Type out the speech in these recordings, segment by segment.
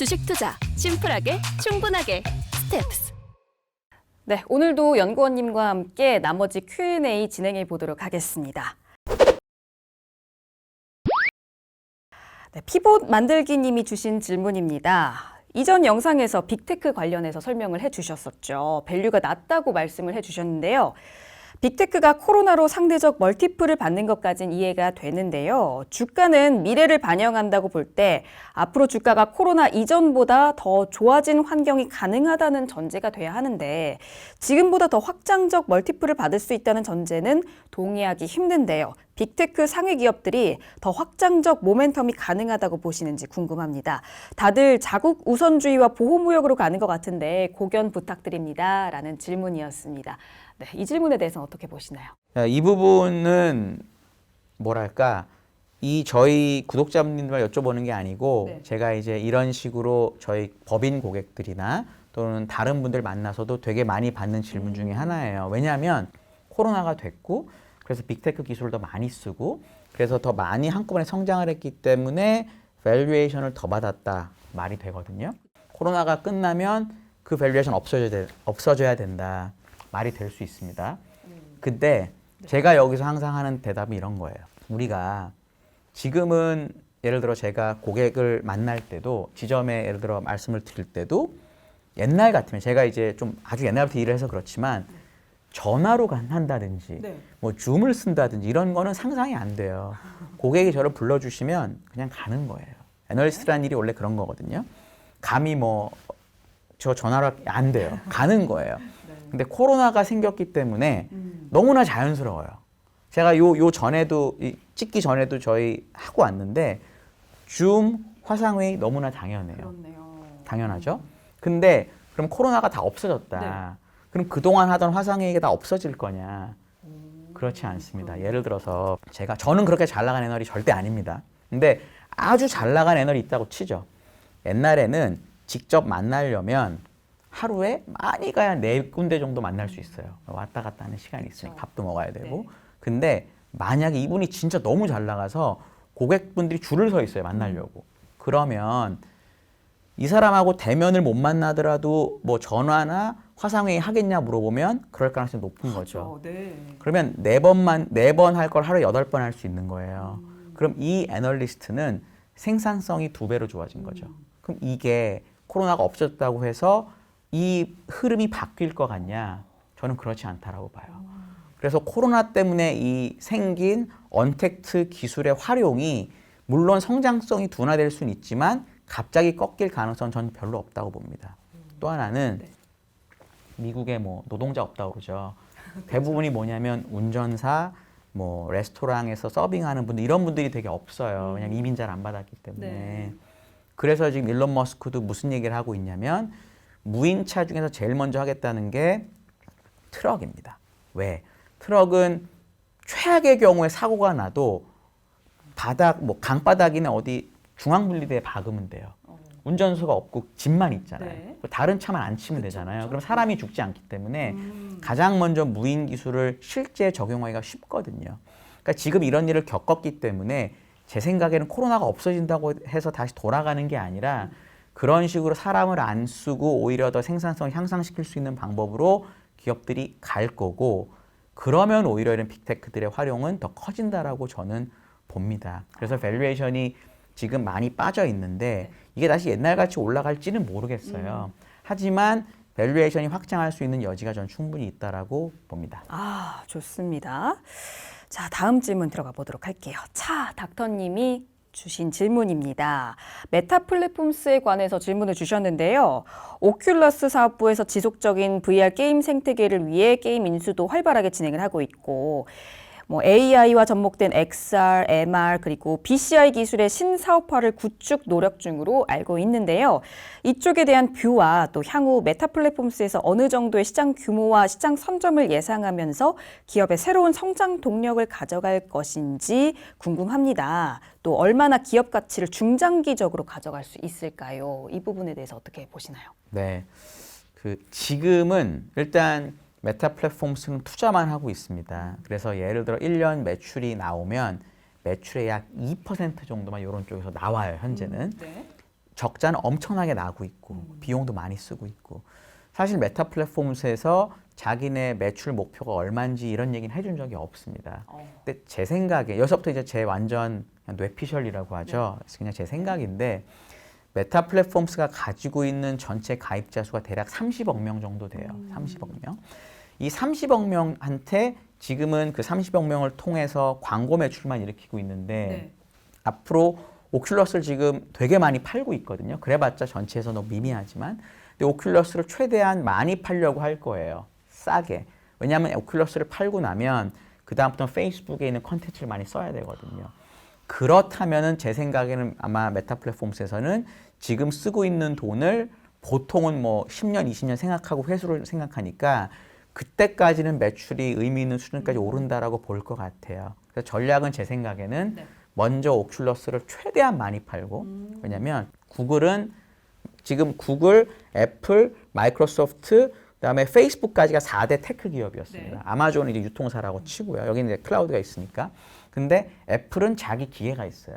주식 투자 심플하게 충분하게 스텝스. 네, 오늘도 연구원님과 함께 나머지 Q&A 진행해 보도록 하겠습니다. 네, 피봇 만들기 님이 주신 질문입니다. 이전 영상에서 빅테크 관련해서 설명을 해 주셨었죠. 밸류가 낮다고 말씀을 해 주셨는데요. 빅테크가 코로나로 상대적 멀티플을 받는 것까진 이해가 되는데요. 주가는 미래를 반영한다고 볼 때 앞으로 주가가 코로나 이전보다 더 좋아진 환경이 가능하다는 전제가 돼야 하는데 지금보다 더 확장적 멀티플을 받을 수 있다는 전제는 동의하기 힘든데요. 빅테크 상위 기업들이 더 확장적 모멘텀이 가능하다고 보시는지 궁금합니다. 다들 자국 우선주의와 보호무역으로 가는 것 같은데 고견 부탁드립니다. 라는 질문이었습니다. 네, 이 질문에 대해서는 어떻게 보시나요? 야, 이 부분은 뭐랄까 이 저희 구독자분들만 여쭤보는 게 아니고 네. 제가 이제 이런 식으로 저희 법인 고객들이나 또는 다른 분들 만나서도 되게 많이 받는 질문 중에 하나예요. 왜냐하면 코로나가 됐고 그래서 빅테크 기술을 더 많이 쓰고 그래서 더 많이 한꺼번에 성장을 했기 때문에 밸류에이션을 더 받았다 말이 되거든요. 코로나가 끝나면 그 밸류에이션 없어져야 된다 말이 될 수 있습니다. 근데 제가 여기서 항상 하는 대답이 이런 거예요. 우리가 지금은 예를 들어 제가 고객을 만날 때도 지점에 예를 들어 말씀을 드릴 때도 옛날 같으면 제가 이제 좀 아주 옛날부터 일을 해서 그렇지만 전화로 간- 한다든지 네. 뭐 줌을 쓴다든지 이런 거는 상상이 안 돼요. 고객이 저를 불러주시면 그냥 가는 거예요. 애널리스트라는 일이 원래 그런 거거든요. 감히 뭐 저 전화로 안 돼요. 가는 거예요. 근데 코로나가 생겼기 때문에 너무나 자연스러워요. 제가 요, 요 전에도, 이 찍기 전에도 저희 하고 왔는데, 줌, 화상회의 너무나 당연해요. 그렇네요. 당연하죠. 근데 그럼 코로나가 다 없어졌다. 그럼 그동안 하던 화상회의가 다 없어질 거냐? 그렇지 않습니다. 예를 들어서 제가 저는 그렇게 잘 나간 애널이 절대 아닙니다. 근데 아주 잘 나간 애널이 있다고 치죠. 옛날에는 직접 만나려면 하루에 많이 가야 네 군데 정도 만날 수 있어요. 왔다 갔다 하는 시간이 있으니까 밥도 먹어야 되고. 근데 만약에 이분이 진짜 너무 잘 나가서 고객분들이 줄을 서 있어요. 만나려고. 그러면 이 사람하고 대면을 못 만나더라도 뭐 전화나 화상회의 하겠냐 물어보면 그럴 가능성이 높은 거죠. 네. 그러면 네 번만 네 번 할 걸 하루에 여덟 번 할 수 있는 거예요. 그럼 이 애널리스트는 생산성이 두 배로 좋아진 거죠. 그럼 이게 코로나가 없어졌다고 해서 이 흐름이 바뀔 것 같냐? 저는 그렇지 않다라고 봐요. 그래서 코로나 때문에 이 생긴 언택트 기술의 활용이 물론 성장성이 둔화될 수는 있지만 갑자기 꺾일 가능성은 저는 별로 없다고 봅니다. 또 하나는 미국에 뭐 노동자 없다고 그러죠. 대부분이 뭐냐면 운전사, 뭐 레스토랑에서 서빙하는 분들 이런 분들이 되게 없어요. 왜냐면 이민 잘 안 받았기 때문에. 네. 그래서 지금 일론 머스크도 무슨 얘기를 하고 있냐면 무인차 중에서 제일 먼저 하겠다는 게 트럭입니다. 왜? 트럭은 최악의 경우에 사고가 나도 바닥 뭐 강바닥이나 어디 중앙 분리대에 박으면 돼요. 운전수가 없고 집만 있잖아요. 네. 다른 차만 안 치면 그쵸, 되잖아요. 그쵸. 그럼 사람이 죽지 않기 때문에 음. 가장 먼저 무인 기술을 실제 적용하기가 쉽거든요. 그러니까 지금 이런 일을 겪었기 때문에 제 생각에는 코로나가 없어진다고 해서 다시 돌아가는 게 아니라 그런 식으로 사람을 안 쓰고 오히려 더 생산성을 향상시킬 수 있는 방법으로 기업들이 갈 거고 그러면 오히려 이런 빅테크들의 활용은 더 커진다라고 저는 봅니다. 그래서 밸류에이션이 지금 많이 빠져 있는데 이게 다시 옛날같이 올라갈지는 모르겠어요. 하지만 밸류에이션이 확장할 수 있는 여지가 전 충분히 있다라고 봅니다. 아, 좋습니다. 자, 다음 질문 들어가 보도록 할게요. 차 닥터님이 주신 질문입니다. 메타 플랫폼스에 관해서 질문을 주셨는데요. 오큘러스 사업부에서 지속적인 VR 게임 생태계를 위해 게임 인수도 활발하게 진행을 하고 있고, 뭐 AI와 접목된 XR, MR 그리고 BCI 기술의 신사업화를 구축 노력 중으로 알고 있는데요. 이쪽에 대한 뷰와 또 향후 메타 플랫폼스에서 어느 정도의 시장 규모와 시장 선점을 예상하면서 기업의 새로운 성장 동력을 가져갈 것인지 궁금합니다. 또 얼마나 기업 가치를 중장기적으로 가져갈 수 있을까요? 이 부분에 대해서 어떻게 보시나요? 네. 그 지금은 일단 메타 플랫폼스는 투자만 하고 있습니다. 그래서 예를 들어 1년 매출이 나오면 매출의 약 2% 정도만 이런 쪽에서 나와요, 현재는. 네. 적자는 엄청나게 나고 있고 비용도 많이 쓰고 있고 사실 메타 플랫폼스에서 자기네 매출 목표가 얼마인지 이런 얘기는 해준 적이 없습니다. 근데 제 생각에 여기서부터 이제 제 완전 뇌피셜이라고 하죠. 그래서 그냥 제 생각인데 메타 플랫폼스가 가지고 있는 전체 가입자 수가 대략 30억 명 정도 돼요. 30억 명. 이 30억 명한테 지금은 그 30억 명을 통해서 광고 매출만 일으키고 있는데 앞으로 오큘러스를 지금 되게 많이 팔고 있거든요. 그래봤자 전체에서 너무 미미하지만 근데 오큘러스를 최대한 많이 팔려고 할 거예요. 싸게. 왜냐하면 오큘러스를 팔고 나면 그 다음부터는 페이스북에 있는 컨텐츠를 많이 써야 되거든요. 그렇다면은 제 생각에는 아마 메타 플랫폼스에서는 지금 쓰고 있는 돈을 보통은 뭐 10년, 20년 생각하고 회수를 생각하니까 그때까지는 매출이 의미 있는 수준까지 오른다라고 볼 것 같아요. 그래서 전략은 제 생각에는 먼저 오큘러스를 최대한 많이 팔고 왜냐면 구글은 지금 구글, 애플, 마이크로소프트 그다음에 페이스북까지가 4대 테크 기업이었습니다. 아마존은 이제 유통사라고 치고요. 여기는 이제 클라우드가 있으니까. 근데 애플은 자기 기계가 있어요.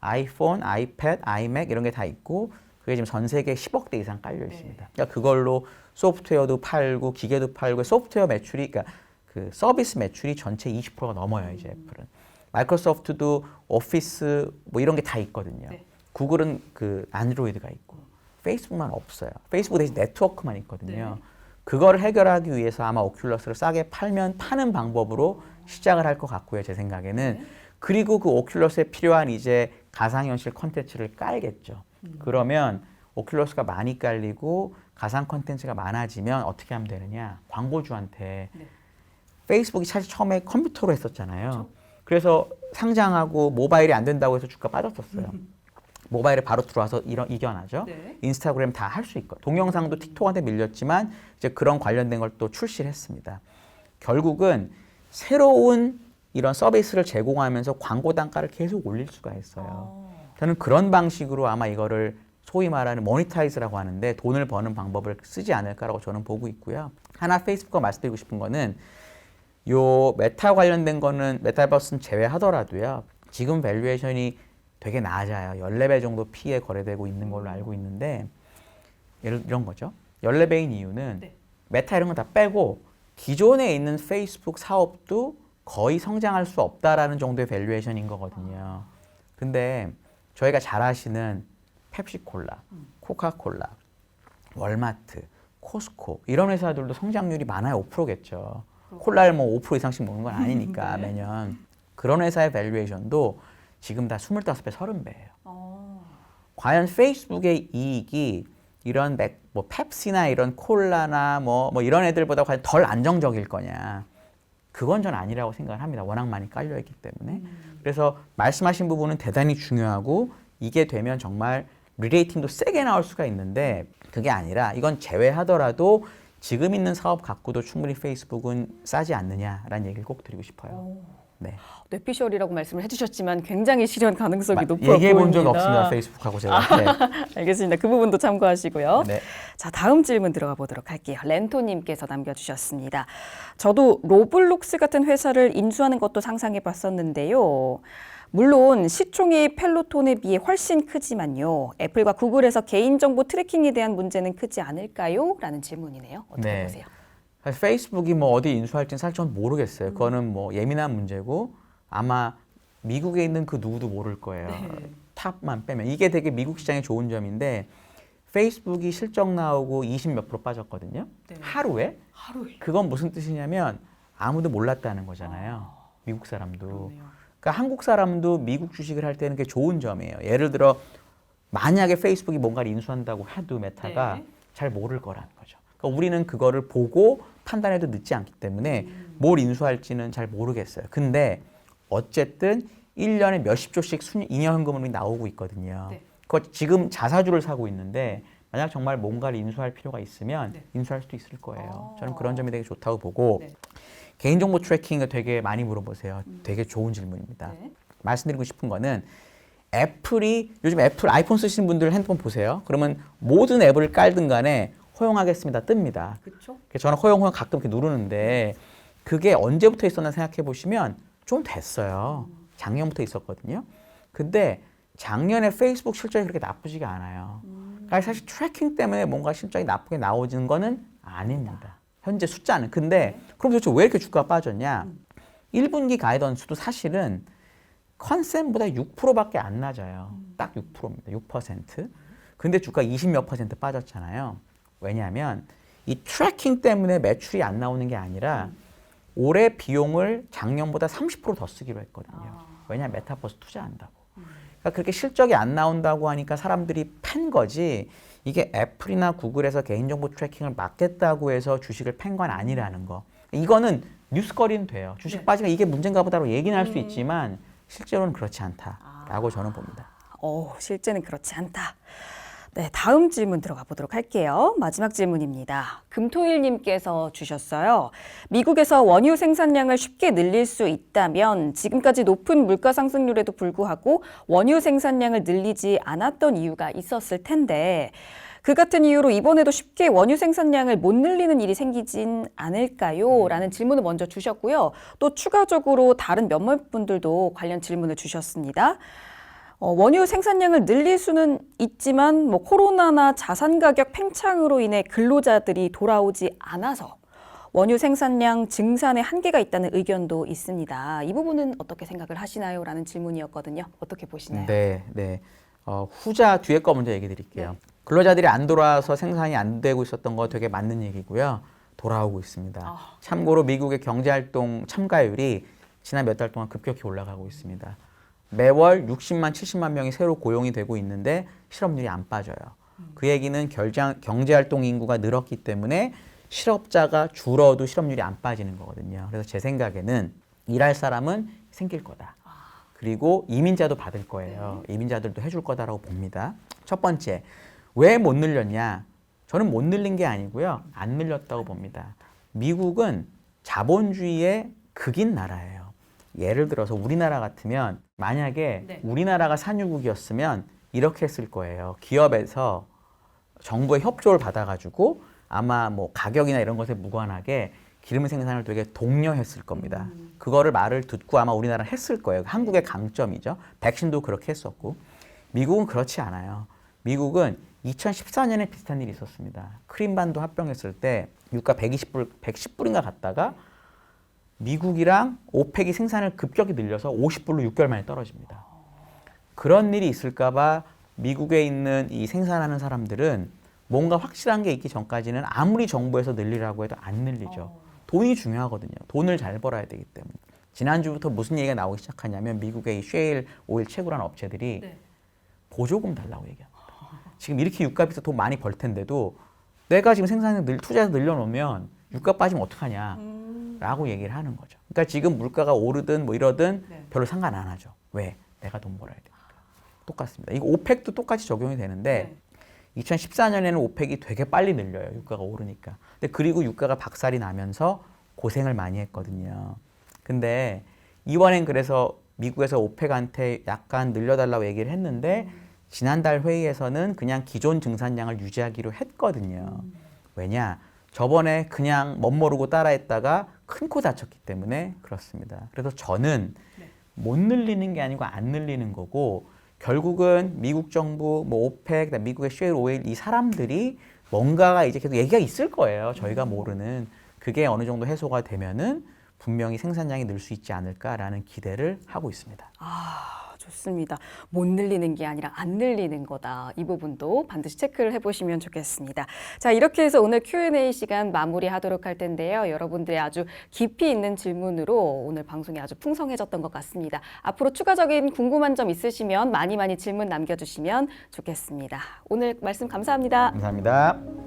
아이폰, 아이패드, 아이맥 이런 게 다 있고 그게 지금 전 세계 10억 대 이상 깔려 있습니다. 그러니까 그걸로 소프트웨어도 팔고 기계도 팔고 소프트웨어 매출이 그러니까 그 서비스 매출이 전체 20%가 넘어요, 이제 애플은. 마이크로소프트도 오피스 뭐 이런 게 다 있거든요. 구글은 그 안드로이드가 있고 페이스북만 없어요. 페이스북 대신 네트워크만 있거든요. 그걸 해결하기 위해서 아마 오큘러스를 싸게 팔면 파는 방법으로 시작을 할 것 같고요, 제 생각에는. 그리고 그 오큘러스에 필요한 이제 가상현실 컨텐츠를 깔겠죠. 그러면 오큘러스가 많이 깔리고 가상 컨텐츠가 많아지면 어떻게 하면 되느냐? 광고주한테 페이스북이 사실 처음에 컴퓨터로 했었잖아요. 그래서 상장하고 모바일이 안 된다고 해서 주가 빠졌었어요. 모바일에 바로 들어와서 이런 이겨나죠. 네. 인스타그램 다 할 수 있고 동영상도 틱톡한테 밀렸지만 이제 그런 관련된 걸 또 출시를 했습니다. 결국은 새로운 이런 서비스를 제공하면서 광고 단가를 계속 올릴 수가 있어요. 저는 그런 방식으로 아마 이거를 소위 말하는 모니타이즈라고 하는데 돈을 버는 방법을 쓰지 않을까라고 저는 보고 있고요. 하나 페이스북과 말씀드리고 싶은 거는 요 메타 관련된 거는 메타버스는 제외하더라도요. 지금 밸류에이션이 되게 낮아요. 14배 정도 P에 거래되고 있는 걸로 알고 있는데 예를 이런 거죠. 14배인 이유는 메타 이런 거 다 빼고 기존에 있는 페이스북 사업도 거의 성장할 수 없다라는 정도의 밸류에이션인 거거든요. 근데 저희가 잘 아시는 펩시콜라, 코카콜라, 월마트, 코스코 이런 회사들도 성장률이 많아야 5%겠죠. 콜라를 뭐 5% 이상씩 먹는 건 아니니까 매년 그런 회사의 밸류에이션도 지금 다 25배, 30배예요. 과연 페이스북의 이익이 이런 맥, 뭐 펩시나 이런 콜라나 뭐, 뭐 이런 애들보다 과연 덜 안정적일 거냐? 그건 전 아니라고 생각을 합니다. 워낙 많이 깔려 있기 때문에. 그래서 말씀하신 부분은 대단히 중요하고 이게 되면 정말 리레이팅도 세게 나올 수가 있는데 그게 아니라 이건 제외하더라도 지금 있는 사업 갖고도 충분히 페이스북은 싸지 않느냐라는 얘기를 꼭 드리고 싶어요. 네. 뇌피셜이라고 말씀을 해주셨지만 굉장히 실현 가능성이 높아. 얘기해 본 적 없습니다. 페이스북하고 제가. 네. 알겠습니다. 그 부분도 참고하시고요. 네. 자, 다음 질문 들어가 보도록 할게요. 렌토님께서 남겨주셨습니다. 저도 로블록스 같은 회사를 인수하는 것도 상상해 봤었는데요. 물론 시총이 펠로톤에 비해 훨씬 크지만요. 애플과 구글에서 개인정보 트래킹에 대한 문제는 크지 않을까요? 라는 질문이네요. 어떻게 네. 보세요? 사실 페이스북이 뭐 어디 인수할지는 사실 전 모르겠어요. 그거는 뭐 예민한 문제고 아마 미국에 있는 그 누구도 모를 거예요. 탑만 빼면 이게 되게 미국 시장에 좋은 점인데 페이스북이 실적 나오고 20몇 프로 빠졌거든요. 하루에? 하루에. 그건 무슨 뜻이냐면 아무도 몰랐다는 거잖아요. 미국 사람도. 그러 니까 한국 사람도 미국 주식을 할 때는 그게 좋은 점이에요. 예를 들어 만약에 페이스북이 뭔가를 인수한다고 해도 메타가 네. 잘 모를 거라는 거죠. 그러니까 우리는 그거를 보고 판단해도 늦지 않기 때문에 뭘 인수할지는 잘 모르겠어요. 근데 어쨌든 1년에 몇십 조씩 순 잉여 현금으로 나오고 있거든요. 네. 그거 지금 자사주를 사고 있는데 만약 정말 뭔가를 인수할 필요가 있으면 네. 인수할 수도 있을 거예요. 어. 저는 그런 점이 되게 좋다고 보고 네. 개인정보 트래킹을 되게 많이 물어보세요. 되게 좋은 질문입니다. 네. 말씀드리고 싶은 거는 애플이 요즘 애플 아이폰 쓰시는 분들 핸드폰 보세요. 그러면 모든 앱을 깔든 간에 허용하겠습니다 뜹니다. 그렇죠. 저는 허용 허용 가끔 이렇게 누르는데 그게 언제부터 있었나 생각해 보시면 좀 됐어요. 작년부터 있었거든요. 근데 작년에 페이스북 실적이 그렇게 나쁘지가 않아요. 그러니까 사실 트래킹 때문에 뭔가 실적이 나쁘게 나오는 거는 아닙니다. 현재 숫자는. 근데 그럼 도대체 왜 이렇게 주가가 빠졌냐? 1분기 가이던스도 사실은 컨센보다 6%밖에 안 낮아요. 딱 6%입니다. 6%. 근데 주가 20몇 퍼센트 빠졌잖아요. 왜냐하면 이 트래킹 때문에 매출이 안 나오는 게 아니라 올해 비용을 작년보다 30%더 쓰기로 했거든요. 왜냐하면 메타버스 투자한다고. 그러니까 그렇게 실적이 안 나온다고 하니까 사람들이 팬 거지. 이게 애플이나 구글에서 개인정보 트래킹을 막겠다고 해서 주식을 팬 건 아니라는 거. 이거는 뉴스거리는 돼요. 주식 빠지가 이게 문제인가 보다로 얘기는 할수 있지만 실제로는 그렇지 않다라고 저는 봅니다. 어, 실제는 그렇지 않다. 네, 다음 질문 들어가 보도록 할게요. 마지막 질문입니다. 금토일님께서 주셨어요. 미국에서 원유 생산량을 쉽게 늘릴 수 있다면 지금까지 높은 물가 상승률에도 불구하고 원유 생산량을 늘리지 않았던 이유가 있었을 텐데 그 같은 이유로 이번에도 쉽게 원유 생산량을 못 늘리는 일이 생기진 않을까요? 라는 질문을 먼저 주셨고요. 또 추가적으로 다른 몇몇 분들도 관련 질문을 주셨습니다. 어, 원유 생산량을 늘릴 수는 있지만 뭐 코로나나 자산 가격 팽창으로 인해 근로자들이 돌아오지 않아서 원유 생산량 증산에 한계가 있다는 의견도 있습니다. 이 부분은 어떻게 생각을 하시나요? 라는 질문이었거든요. 어떻게 보시나요? 네, 네. 어, 후자 뒤에 거 먼저 얘기 드릴게요. 근로자들이 안 돌아와서 생산이 안 되고 있었던 거 되게 맞는 얘기고요. 돌아오고 있습니다. 참고로 미국의 경제활동 참가율이 지난 몇 달 동안 급격히 올라가고 있습니다. 매월 60만, 70만 명이 새로 고용이 되고 있는데 실업률이 안 빠져요. 그 얘기는 결장, 경제활동 인구가 늘었기 때문에 실업자가 줄어도 실업률이 안 빠지는 거거든요. 그래서 제 생각에는 일할 사람은 생길 거다. 그리고 이민자도 받을 거예요. 이민자들도 해줄 거다라고 봅니다. 첫 번째, 왜 못 늘렸냐? 저는 못 늘린 게 아니고요. 안 늘렸다고 봅니다. 미국은 자본주의의 극인 나라예요. 예를 들어서 우리나라 같으면 만약에 네. 우리나라가 산유국이었으면 이렇게 했을 거예요. 기업에서 정부의 협조를 받아가지고 아마 뭐 가격이나 이런 것에 무관하게 기름 생산을 되게 독려했을 겁니다. 그거를 말을 듣고 아마 우리나라는 했을 거예요. 한국의 강점이죠. 백신도 그렇게 했었고. 미국은 그렇지 않아요. 미국은 2014년에 비슷한 일이 있었습니다. 크림반도 합병했을 때 유가 120불, 110불인가 갔다가 미국이랑 오펙이 생산을 급격히 늘려서 50불로 6개월 만에 떨어집니다. 그런 일이 있을까봐 미국에 있는 이 생산하는 사람들은 뭔가 확실한 게 있기 전까지는 아무리 정부에서 늘리라고 해도 안 늘리죠. 돈이 중요하거든요. 돈을 잘 벌어야 되기 때문에. 지난주부터 무슨 얘기가 나오기 시작하냐면 미국의 이 쉐일 오일 채굴하는 업체들이 보조금 달라고 얘기합니다. 지금 이렇게 유가비서 돈 많이 벌 텐데도 내가 지금 생산을 늘, 투자해서 늘려놓으면 유가 빠지면 어떡하냐 라고 얘기를 하는 거죠. 그러니까 지금 물가가 오르든 뭐 이러든 별로 상관 안 하죠. 왜? 내가 돈 벌어야 되니까. 똑같습니다. 이거 오펙도 똑같이 적용이 되는데 2014년에는 오펙이 되게 빨리 늘려요. 유가가 오르니까. 근데 그리고 유가가 박살이 나면서 고생을 많이 했거든요. 근데 이번엔 그래서 미국에서 오펙한테 약간 늘려달라고 얘기를 했는데 지난달 회의에서는 그냥 기존 증산량을 유지하기로 했거든요. 왜냐? 저번에 그냥 멋모르고 따라했다가 큰 코 다쳤기 때문에 그렇습니다. 그래서 저는 못 늘리는 게 아니고 안 늘리는 거고 결국은 미국 정부, 뭐 오펙, 미국의 쉐일 오일 이 사람들이 뭔가가 이제 계속 얘기가 있을 거예요. 저희가 모르는 그게 어느 정도 해소가 되면은 분명히 생산량이 늘 수 있지 않을까라는 기대를 하고 있습니다. 아, 좋습니다. 못 늘리는 게 아니라 안 늘리는 거다. 이 부분도 반드시 체크를 해보시면 좋겠습니다. 자, 이렇게 해서 오늘 Q&A 시간 마무리하도록 할 텐데요. 여러분들의 아주 깊이 있는 질문으로 오늘 방송이 아주 풍성해졌던 것 같습니다. 앞으로 추가적인 궁금한 점 있으시면 많이 많이 질문 남겨주시면 좋겠습니다. 오늘 말씀 감사합니다. 감사합니다.